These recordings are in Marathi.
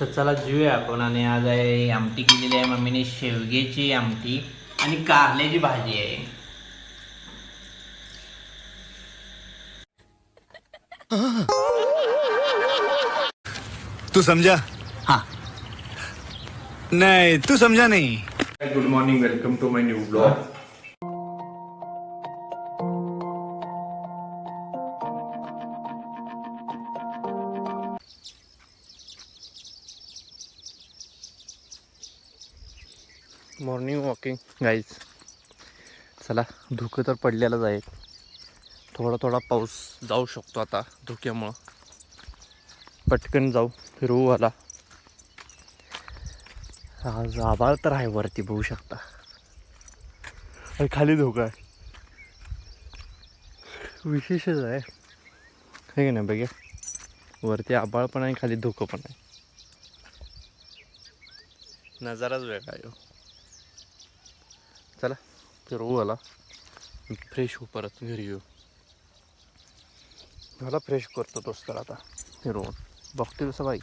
तर चला जेऊया आपण आणि आज आहे आमटी केलेली आहे मम्मीने शेवग्याची आमटी आणि कारल्याची भाजी आहे. तू समझा? हा. नहीं तू समझा नहीं. Good morning welcome to my new blog morning walking guys चला धुकं तर पडलेलंच आहे. थोडा थोडा पाऊस जाऊ शकतो आता धुक्यामुळं. पटकन जाऊ फिरवू आला. आज आभाळ तर आहे वरती बघू शकता. आणि खाली धोका आहे. विशेषच आहे. हे की नाही बघा वरती आभाळ पण आहे खाली धुकं पण आहे. नजाराच वेगळा आहे हो. चला. फिरवू आला. फ्रेश होऊ परत घरी येऊ. मला फ्रेश करतो तोच तर आता. फिरवून बघते कसं बाई.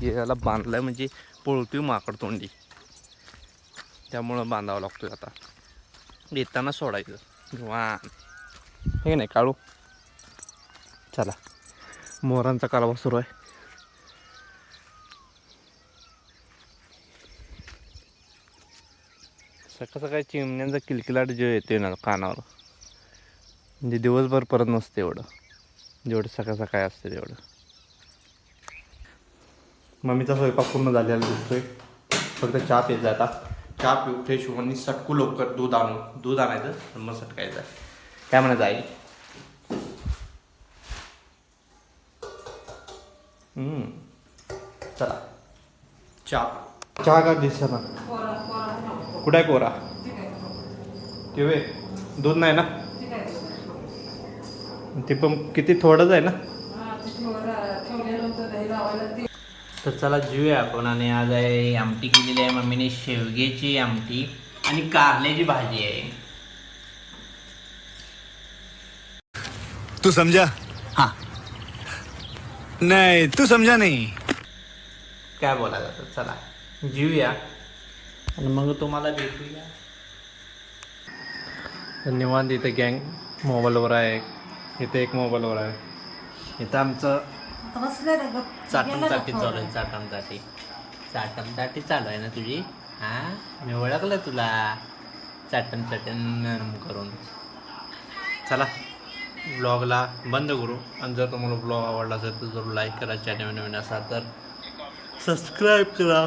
हे याला बांधलाय म्हणजे पळतोय माकड तोंडी. त्यामुळं बांधावं लागतोय आता. येताना सोडायचं. वान हे नाही काढू चला. मोरांचा कारवा सुरू आहे. सकाळ सकाळी चिमण्यांचा किलकिलाट जो येतोय ना कानावर म्हणजे दिवसभर परत नसते एवढं. जेवढं सकाळ सकाळी असते तेवढं. मम्मीचा स्वयंपाक पूर्ण झालेला दिसतोय. फक्त चहा प्यायचा आता. चहा पिऊ फ्रेश होऊ आणि सटकू लवकर दूध आणू दूध आणायचं आणि मग सटकायचं काय म्हणायचं आई? हम्म. चला. चहा. चहा का दिसत ना कुठं आहे कोरा? ते वे दूध नाही ना? ते पण किती थोडंच आहे ना? तर चला जेऊया आपण आणि आज आहे आमटी केलेली आहे मम्मीने शेवग्याची आमटी आणि कारल्याची भाजी आहे. तू समझा हा. नहीं तू समझा नहीं. काय बोलायचं? तर चला जेऊया. आणि मग तुम्हाला भेटूया. निवांत इथे गँग मोबाईलवर आहे. इथे एक मोबाईलवर आहे. इथं आमचं चाटमचाटी चालू आहे चाटमचाटी चाटमचाटी चालू आहे ना तुझी? हा? मी ओळखलं तुला. चाटम चाटम करून. चला. ब्लॉगला बंद करू. आणि जर तुम्हाला ब्लॉग आवडला असेल तर जरूर लाईक करा चॅनल नवीन असाल तर सबस्क्राईब करा.